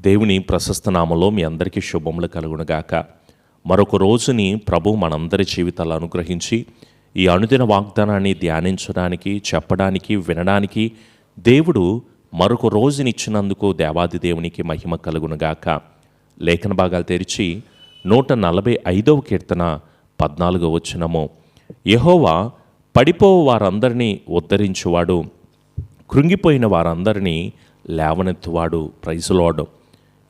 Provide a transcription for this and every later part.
దేవుని ప్రశస్త నామలో మీ అందరికీ శుభములు కలుగునుగాక. మరొక రోజుని ప్రభు మనందరి జీవితాలు అనుగ్రహించి ఈ అనుదిన వాగ్దానాన్ని ధ్యానించడానికి చెప్పడానికి వినడానికి దేవుడు మరొక రోజునిచ్చినందుకు దేవాది దేవునికి మహిమ కలుగునుగాక. లేఖన భాగాలు తెరిచి నూట నలభై ఐదవ కీర్తన పద్నాలుగో వచ్చినము యహోవా పడిపో వారందరినీ ఉద్ధరించువాడు కృంగిపోయిన వారందరినీ లేవనెత్తువాడు. ప్రైజులోడు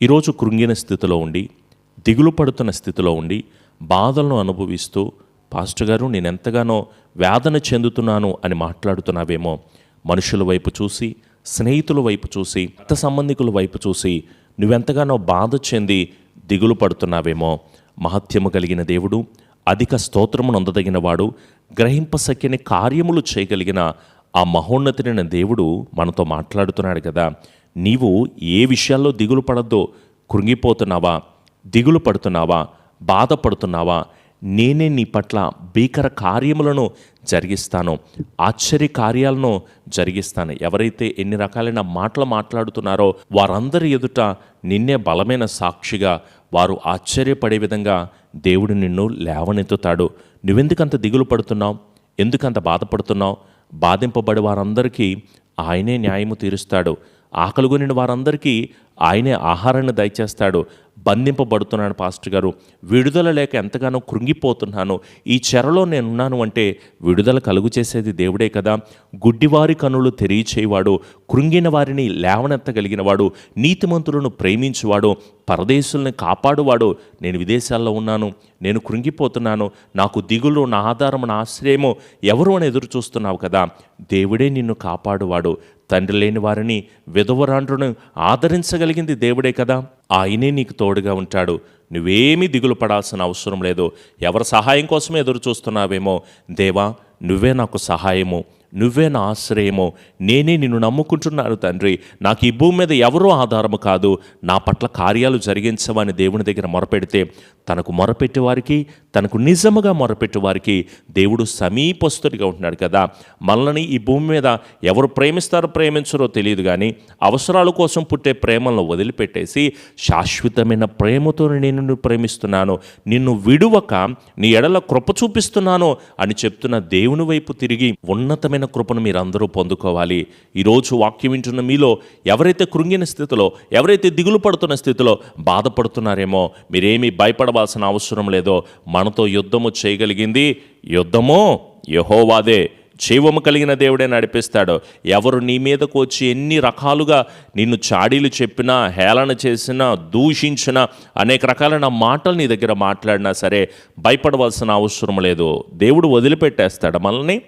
ఈరోజు కృంగిన స్థితిలో ఉండి దిగులు పడుతున్న స్థితిలో ఉండి బాధలను అనుభవిస్తూ పాస్టర్ గారు నేను ఎంతగానో వేదన చెందుతున్నాను అని మాట్లాడుతున్నావేమో మనుషుల వైపు చూసి స్నేహితుల వైపు చూసి అత్త సంబంధికుల వైపు చూసి నువ్వెంతగానో బాధ చెంది దిగులు పడుతున్నావేమో. మహత్యము కలిగిన దేవుడు అధిక స్తోత్రమును అందదగిన వాడు గ్రహింపసక్యని కార్యములు చేయగలిగిన ఆ మహోన్నతుడైన దేవుడు మనతో మాట్లాడుతున్నాడు కదా. నీవు ఏ విషయాల్లో దిగులు పడద్దో కృంగిపోతున్నావా దిగులు పడుతున్నావా బాధపడుతున్నావా నేనే నీ పట్ల భీకర కార్యములను జరిగిస్తాను ఆశ్చర్య కార్యాలను జరిగిస్తాను. ఎవరైతే ఎన్ని రకాలైన మాటలు మాట్లాడుతున్నారో వారందరి ఎదుట నిన్నే బలమైన సాక్షిగా వారు ఆశ్చర్యపడే విధంగా దేవుడు నిన్ను లేవనెత్తుతాడు. నువ్వెందుకంత దిగులు పడుతున్నావు? ఎందుకంత బాధపడుతున్నావు? బాధింపబడి వారందరికీ ఆయనే న్యాయము తీరుస్తాడు. ఆకలిగొనిన వారందరికీ ఆయనే ఆహారాన్ని దయచేస్తాడు. బంధింపబడుతున్నాను పాస్టర్ గారు. విడుదల లేక ఎంతగానో కృంగిపోతున్నాను. ఈ చెరలో నేనున్నాను అంటే విడుదల కలుగు చేసేది దేవుడే కదా. గుడ్డివారి కనులు తెరియచేయవాడు కృంగిన వారిని లేవనెత్తగలిగినవాడు. నీతిమంతులను ప్రేమించువాడు. పరదేశుల్ని కాపాడువాడు. నేను విదేశాల్లో ఉన్నాను. నేను కృంగిపోతున్నాను. నాకు దిగులు నా ఆధారం నా ఆశ్రయము ఎవరు అని ఎదురు చూస్తున్నావు కదా. దేవుడే నిన్ను కాపాడువాడు. తండ్రి లేని వారిని విధవరాండ్రును ఆదరించగలిగింది దేవుడే కదా. ఆయనే నీకు తోడుగా ఉంటాడు. నువ్వేమీ దిగులు పడాల్సిన అవసరం లేదు. ఎవరి సహాయం కోసం ఎదురు చూస్తున్నావేమో దేవా నువ్వే నాకు సహాయము. నువ్వే నా ఆశ్రయము. నేనే నిన్ను నమ్ముకుంటున్నాను తండ్రి. నాకు ఈ భూమి మీద ఎవరూ ఆధారము కాదు. నా పట్ల కార్యాలు జరిగించవని దేవుని దగ్గర మొరపెడితే తనకు మొరపెట్టే వారికి తనకు నిజముగా మొరపెట్టే వారికి దేవుడు సమీపస్తుడిగా ఉంటున్నాడు కదా. మనల్ని ఈ భూమి మీద ఎవరు ప్రేమిస్తారో ప్రేమించరో తెలియదు కానీ అవసరాల కోసం పుట్టే ప్రేమలను వదిలిపెట్టేసి శాశ్వతమైన ప్రేమతో నేను నిన్ను ప్రేమిస్తున్నాను. నిన్ను విడువక నీ ఎడల కృప చూపిస్తున్నాను అని చెప్తున్న దేవుని వైపు తిరిగి ఉన్నతమైన కృపను మీరందరూ పొందుకోవాలి. ఈరోజు వాక్యం వింటున్న మీలో ఎవరైతే కృంగిన స్థితిలో ఎవరైతే దిగులు పడుతున్న స్థితిలో బాధపడుతున్నారేమో మీరేమీ భయపడవలసిన అవసరం లేదో మనతో యుద్ధము చేయగలిగింది యుద్ధము యహోవాదే. జీవము కలిగిన దేవుడే నడిపిస్తాడు. ఎవరు నీ మీదకు వచ్చి ఎన్ని రకాలుగా నిన్ను చాడీలు చెప్పినా హేళన చేసినా దూషించినా అనేక రకాలైన మాటలు నీ దగ్గర మాట్లాడినా సరే భయపడవలసిన అవసరం లేదు. దేవుడు వదిలిపెట్టేస్తాడు మనల్ని.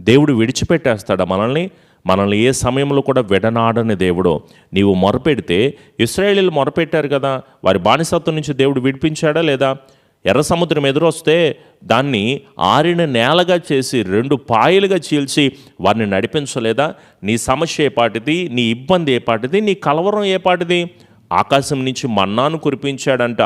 దేవుడు విడిచిపెట్టేస్తాడా మనల్ని. మనల్ని ఏ సమయంలో కూడా విడనాడని దేవుడు. నీవు మొరపెడితే ఇస్రాయేలీలు మొరపెట్టారు కదా. వారి బానిసత్వం నుంచి దేవుడు విడిపించాడా లేదా? ఎర్ర సముద్రం ఎదురొస్తే దాన్ని ఆరిన నేలగా చేసి రెండు పాయలుగా చీల్చి వారిని నడిపించలేదా? నీ సమస్య ఏ పాటిది? నీ ఇబ్బంది ఏ పాటిది? నీ కలవరం ఏ పాటిది? ఆకాశం నుంచి మన్నాను కురిపించాడంట.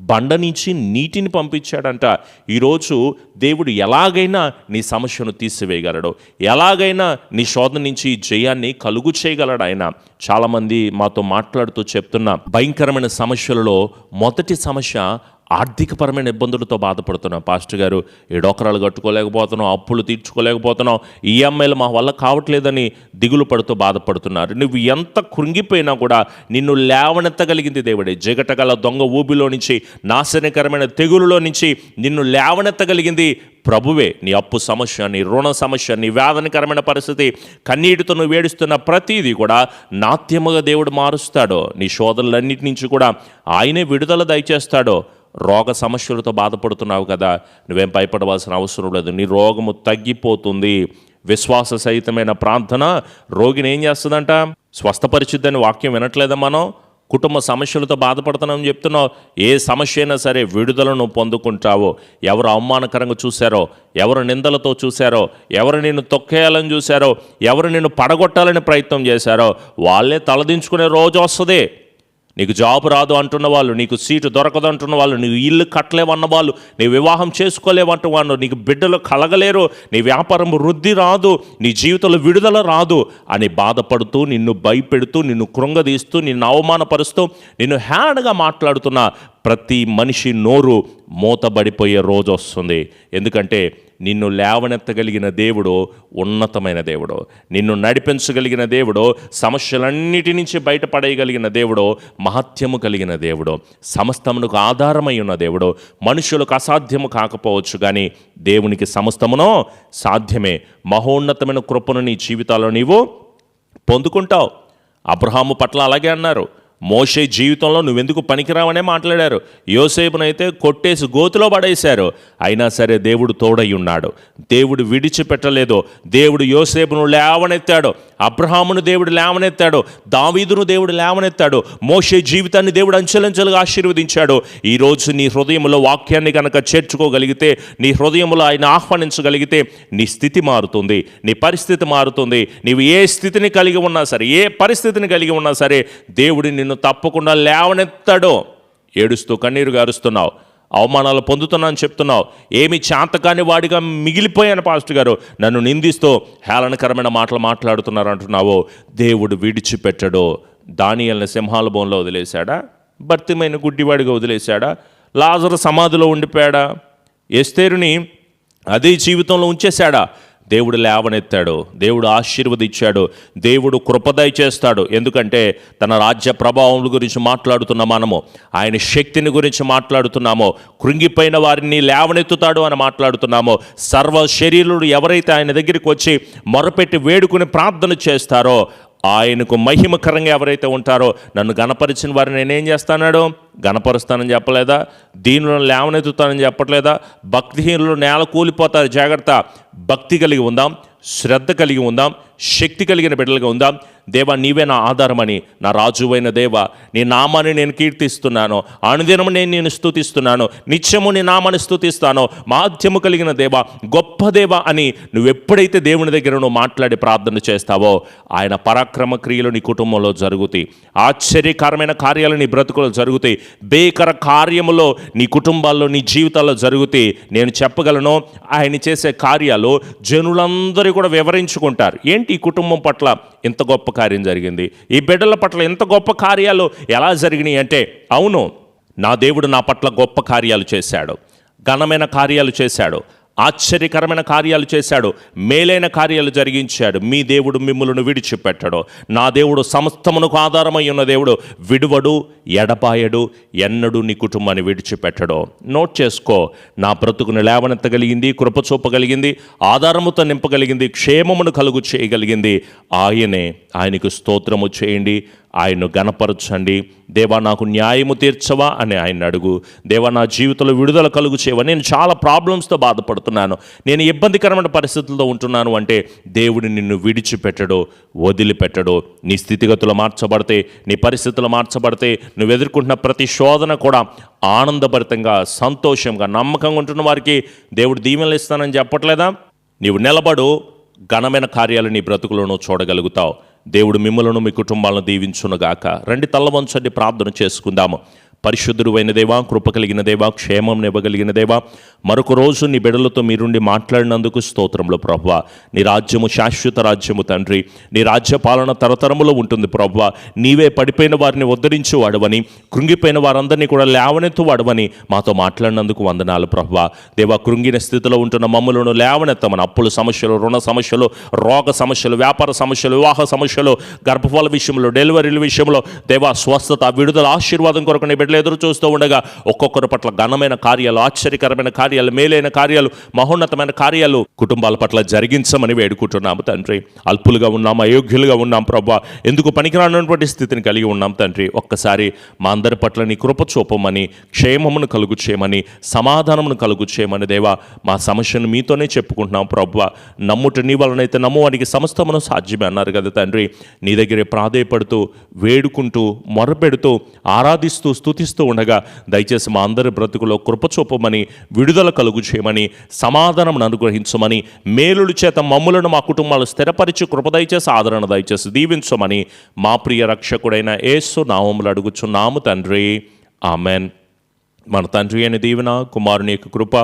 బండ నుంచి నీటిని పంపించాడంట. ఈరోజు దేవుడు ఎలాగైనా నీ సమస్యను తీసివేయగలడు. ఎలాగైనా నీ శోధన నుంచి జయాన్ని కలుగు చేయగలడు ఆయన. చాలామంది మాతో మాట్లాడుతూ చెప్తున్న భయంకరమైన సమస్యలలో మొదటి సమస్య ఆర్థికపరమైన ఇబ్బందులతో బాధపడుతున్నాం. పాస్టర్ గారు ఈ డోకరాలు కట్టుకోలేకపోతున్నాం అప్పులు తీర్చుకోలేకపోతున్నాం. ఈఎంఐలు మా వల్ల కావట్లేదని దిగులు పడుతూ బాధపడుతున్నారు. నువ్వు ఎంత కృంగిపోయినా కూడా నిన్ను లేవనెత్తగలిగింది దేవుడే. జగటగల దొంగ ఊబిలో నుంచి నాశనకరమైన తెగులులో నుంచి నిన్ను లేవనెత్తగలిగింది ప్రభువే. నీ అప్పు సమస్య నీ రుణ సమస్య నీ వేదనకరమైన పరిస్థితి కన్నీటితో నువ్వు వేడుస్తున్న ప్రతిదీ కూడా నాట్యముగా దేవుడు మారుస్తాడో నీ శోధనలన్నిటి నుంచి కూడా ఆయనే విడుదల దయచేస్తాడో రోగ సమస్యలతో బాధపడుతున్నావు కదా నువ్వేం భయపడవలసిన అవసరం లేదు. నీ రోగము తగ్గిపోతుంది. విశ్వాస సహితమైన ప్రార్థన రోగిని ఏం చేస్తుందంట? స్వస్థపరిచిద్దని వాక్యం వినట్లేదా మనం? కుటుంబ సమస్యలతో బాధపడుతున్నామని చెప్తున్నావు. ఏ సమస్య అయినా సరే విడుదలను పొందుకుంటావో. ఎవరు అవమానకరంగా చూశారో ఎవరు నిందలతో చూశారో ఎవరు నిన్ను తొక్కేయాలని చూశారో ఎవరు నిన్ను పడగొట్టాలని ప్రయత్నం చేశారో వాళ్ళే తలదించుకునే రోజు వస్తుంది. నీకు జాబ్ రాదు అంటున్న వాళ్ళు నీకు సీటు దొరకదు అంటున్న వాళ్ళు నీకు ఇల్లు కట్టలేవన్న వాళ్ళు నీ వివాహం చేసుకోలేవంటున్న వాళ్ళు నీకు బిడ్డలు కలగలేరు నీ వ్యాపారం వృద్ధి రాదు నీ జీవితంలో విడుదల రాదు అని బాధపడుతూ నిన్ను భయపెడుతూ నిన్ను కృంగదీస్తూ నిన్ను అవమానపరుస్తూ నిన్ను హ్యాడ్గా మాట్లాడుతున్న ప్రతి మనిషి నోరు మూతబడిపోయే రోజు వస్తుంది. ఎందుకంటే నిన్ను లేవనెత్తగలిగిన దేవుడు ఉన్నతమైన దేవుడు. నిన్ను నడిపించగలిగిన దేవుడు సమస్యలన్నిటి నుంచి బయటపడేయగలిగిన దేవుడు మహత్యము కలిగిన దేవుడు సమస్తమునకు ఆధారమై ఉన్న దేవుడు మనుషులకు అసాధ్యము కాకపోవచ్చు కానీ దేవునికి సమస్తమునో సాధ్యమే. మహోన్నతమైన కృపను నీ జీవితాల్లో నీవు పొందుకుంటావు. అబ్రహాము పట్ల అలాగే అన్నారు. మోషే జీవితంలో నువ్వెందుకు పనికిరావనే మాట్లాడారు. యోసేపునైతే కొట్టేసి గోతులో పడేశారు. అయినా సరే దేవుడు తోడై ఉన్నాడు. దేవుడు విడిచిపెట్టలేదు. దేవుడు యోసేపును లేవనెత్తాడు. అబ్రహామును దేవుడు లేవనెత్తాడు. దావీదును దేవుడు లేవనెత్తాడు. మోషే జీవితాన్ని దేవుడు అంచెలంచెలుగా ఆశీర్వదించాడు. ఈరోజు నీ హృదయంలో వాక్యాన్ని కనుక చేర్చుకోగలిగితే నీ హృదయంలో ఆయన ఆహ్వానించగలిగితే నీ స్థితి మారుతుంది. నీ పరిస్థితి మారుతుంది. నీవు ఏ స్థితిని కలిగి ఉన్నా సరే ఏ పరిస్థితిని కలిగి ఉన్నా సరే దేవుడిని నిన్ను తప్పకుండా లేవనెత్తాడు. ఏడుస్తూ కన్నీరు గారుస్తున్నావు. అవమానాలు పొందుతున్నాను చెప్తున్నావు. ఏమి చేతకాని వాడిగా మిగిలిపోయాను పాస్టర్ గారు. నన్ను నిందిస్తూ హేళనకరమైన మాటలు మాట్లాడుతున్నారు అంటున్నావు. దేవుడు విడిచిపెట్టడు. దానియల్ని సింహాల బోన్లో వదిలేశాడా? భర్తమైన గుడ్డివాడిగా వదిలేశాడా? లాజరు సమాధిలో ఉండిపోయాడా? ఎస్తేరుని అదే జీవితంలో ఉంచేశాడా? దేవుడు లేవనెత్తాడు దేవుడు ఆశీర్వదించాడు దేవుడు కృపదయ చేస్తాడు. ఎందుకంటే తన రాజ్య ప్రభావం గురించి మాట్లాడుతున్న మనము ఆయన శక్తిని గురించి మాట్లాడుతున్నామో కృంగిపోయిన వారిని లేవనెత్తుతాడు అని మాట్లాడుతున్నామో. సర్వ శరీరుడు ఎవరైతే ఆయన దగ్గరికి వచ్చి మొరపెట్టి వేడుకుని ప్రార్థన చేస్తారో ఆయనకు మహిమకరంగా ఎవరైతే ఉంటారో నన్ను గణపరిచిన వారిని నేనేం చేస్తానాడు? గణపరుస్తానని చెప్పలేదా? దీనిలో లేవనెత్తుతానని చెప్పట్లేదా? భక్తిహీనులు నేల కూలిపోతారు జాగ్రత్త. భక్తి కలిగి ఉందాం శ్రద్ధ కలిగి ఉందాం. శక్తి కలిగిన బిడ్డలుగా ఉందా. దేవా నీవే నా ఆధారమని నా రాజువైన దేవ నీ నామాన్ని నేను కీర్తిస్తున్నాను. అనుదినము నేను నేను స్థుతిస్తున్నాను నిత్యము నీ నామాన్ని స్థుతిస్తాను మాధ్యము కలిగిన దేవ గొప్ప దేవ అని నువ్వు ఎప్పుడైతే దేవుని దగ్గర నువ్వు మాట్లాడి ప్రార్థన చేస్తావో ఆయన పరాక్రమ క్రియలు నీ కుటుంబంలో జరుగుతాయి. ఆశ్చర్యకరమైన కార్యాలు నీ బ్రతుకులో జరుగుతాయి. బేకర కార్యములో నీ కుటుంబాల్లో నీ జీవితాల్లో జరుగుతాయి. నేను చెప్పగలను ఆయన చేసే కార్యాలు జనులందరూ కూడా వివరించుకుంటారు. ఏంటి ఈ కుటుంబం పట్ల ఇంత గొప్ప కార్యం జరిగింది? ఈ బిడ్డల పట్ల ఇంత గొప్ప కార్యాలు ఎలా జరిగినాయి అంటే అవును నా దేవుడు నా పట్ల గొప్ప కార్యాలు చేశాడు. ఘనమైన కార్యాలు చేశాడు. ఆశ్చర్యకరమైన కార్యాలు చేశాడు. మేలైన కార్యాలు జరిగించాడు. మీ దేవుడు మిమ్మల్ని విడిచిపెట్టడు. నా దేవుడు సమస్తమునకు ఆధారమై ఉన్న దేవుడు విడువడు ఎడపాయడు ఎన్నడూ నీ కుటుంబాన్ని విడిచిపెట్టడు. నోట్ చేసుకో నా బ్రతుకును లేవనెత్తగలిగింది కృప చూపగలిగింది ఆధారముతో నింపగలిగింది క్షేమమును కలుగు చేయగలిగింది. ఆయనే ఆయనకు స్తోత్రము చేయండి. ఆయన్ను గణపరచండి. దేవా నాకు న్యాయము తీర్చవా అని ఆయన అడుగు. దేవా నా జీవితంలో విడుదల కలుగు చేయవా? నేను చాలా ప్రాబ్లమ్స్తో బాధపడుతున్నాను. నేను ఇబ్బందికరమైన పరిస్థితుల్లో ఉంటున్నాను అంటే దేవుడు నిన్ను విడిచిపెట్టడో వదిలిపెట్టడో. నీ స్థితిగతులు మార్చబడితే నీ పరిస్థితులు మార్చబడితే నువ్వు ఎదుర్కొంటున్న ప్రతి శోధన కూడా ఆనందభరితంగా సంతోషంగా నమ్మకంగా ఉంటున్న వారికి దేవుడు దీవెనలు ఇస్తానని చెప్పట్లేదా? నీవు నిలబడు ఘనమైన కార్యాలు నీ బ్రతుకులను చూడగలుగుతావు. దేవుడు మిమ్మలను మీ కుటుంబాలను దీవించునుగాక. రండి తల్లవంచండి ప్రార్థన చేసుకుందాము. పరిశుద్ధుడు అయిన దేవా కృప కలిగిన దేవా క్షేమం ఇవ్వగలిగిన దేవా. మరొక రోజు నీ బిడలతో మీరుండి మాట్లాడినందుకు స్తోత్రంలో ప్రభు నీ రాజ్యము శాశ్వత రాజ్యము తండ్రి. నీ రాజ్య పాలన తరతరములో ఉంటుంది ప్రభు నీవే పడిపోయిన వారిని ఉద్ధరించు వాడవని కృంగిపోయిన వారందరినీ కూడా లేవనెత్తు వాడవని మాతో మాట్లాడినందుకు వందనాలు ప్రభు దేవా కృంగిన స్థితిలో ఉంటున్న మమ్మలను లేవనెత్తమని అప్పుల సమస్యలు రుణ సమస్యలు రోగ సమస్యలు వ్యాపార సమస్యలు వివాహ సమస్యలు గర్భఫల విషయంలో డెలివరీల విషయంలో దేవా స్వస్థత విడుదల ఆశీర్వాదం కొరకు నీ బిడ్డలు ఎదురు చూస్తూ ఉండగా ఒక్కొక్కరి పట్ల ఘనమైన కార్యాలు ఆశ్చర్యకరమైన కార్యాలు మేలైన కార్యాలు మహోన్నతమైన కార్యాలు కుటుంబాల పట్ల జరిగించమని వేడుకుంటున్నాము తండ్రి. అల్పులుగా ఉన్నాం అయోగ్యులుగా ఉన్నాం ప్రభా. ఎందుకు పనికిరానటువంటి స్థితిని కలిగి ఉన్నాం తండ్రి? ఒక్కసారి మా అందరి పట్ల నీ కృప చూపమని క్షేమమును కలుగు చేయమని సమాధానమును కలుగు చేయమని దేవా మా సమస్యను మీతోనే చెప్పుకుంటున్నాం ప్రభా. నమ్ముట నీ వలనైతే నమ్మువానికి సమస్తమును సాధ్యమే అన్నారు కదా తండ్రి. నీ దగ్గరే ప్రాధేయపడుతూ వేడుకుంటూ మొరపెడుతూ ఆరాధిస్తూ స్థుతి స్తుతిస్తూ ఉండగా దయచేసి మా అందరి బ్రతుకులో కృపచూపమని విడుదల కలుగు చేయమని సమాధానం అనుగ్రహించమని మేలుల చేత మమ్ములను మా కుటుంబాలు స్థిరపరిచి కృప దయచేసి ఆదరణ దయచేసి దీవించమని మా ప్రియ రక్షకుడైన ఏసు నామములు అడుగుచున్నాము తండ్రి. ఆమెన్. మన తండ్రి అయిన దీవెన కుమారుని యొక్క కృప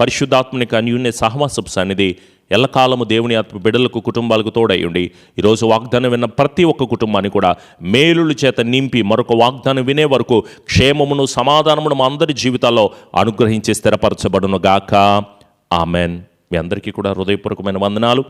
పరిశుద్ధాత్మనిక అన్యూన్య సహవాసపు సన్నిధి ఎల్లకాలము దేవుని ఆత్మ బిడ్డలకు కుటుంబాలకు తోడయ్యండి ఈరోజు వాగ్దానం విన్న ప్రతి ఒక్క కుటుంబాన్ని కూడా మేలుల చేత నింపి మరొక వాగ్దానం వినే వరకు క్షేమమును సమాధానమును మా అందరి జీవితాల్లో అనుగ్రహించి స్థిరపరచబడును గాక. ఆమెన్. మీ అందరికీ కూడా హృదయపూర్వకమైన వందనాలు.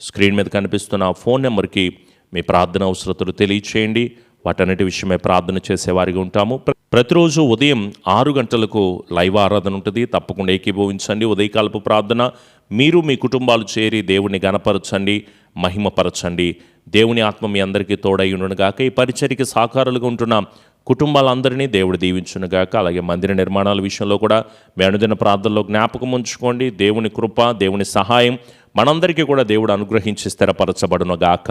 స్క్రీన్ మీద కనిపిస్తున్న ఫోన్ నెంబర్కి మీ ప్రార్థన అవసరతలు తెలియచేయండి. వాటన్నిటి విషయమై ప్రార్థన చేసేవారిగా ఉంటాము. ప్రతిరోజు ఉదయం ఆరు గంటలకు లైవ్ ఆరాధన ఉంటుంది. తప్పకుండా ఏకీభవించండి. ఉదయకాలపు ప్రార్థన మీరు మీ కుటుంబాలు చేరి దేవుని గణపరచండి మహిమపరచండి. దేవుని ఆత్మ మీ అందరికీ తోడై గాక ఈ పరిచర్కి సహకారాలుగా ఉంటున్న కుటుంబాలందరినీ దేవుడు దీవించునుగాక. అలాగే మందిర నిర్మాణాల విషయంలో కూడా మీ అనుదిన ప్రార్థనలో జ్ఞాపకం ఉంచుకోండి. దేవుని కృప దేవుని సహాయం మనందరికీ కూడా దేవుడు అనుగ్రహించి స్థిరపరచబడునుగాక.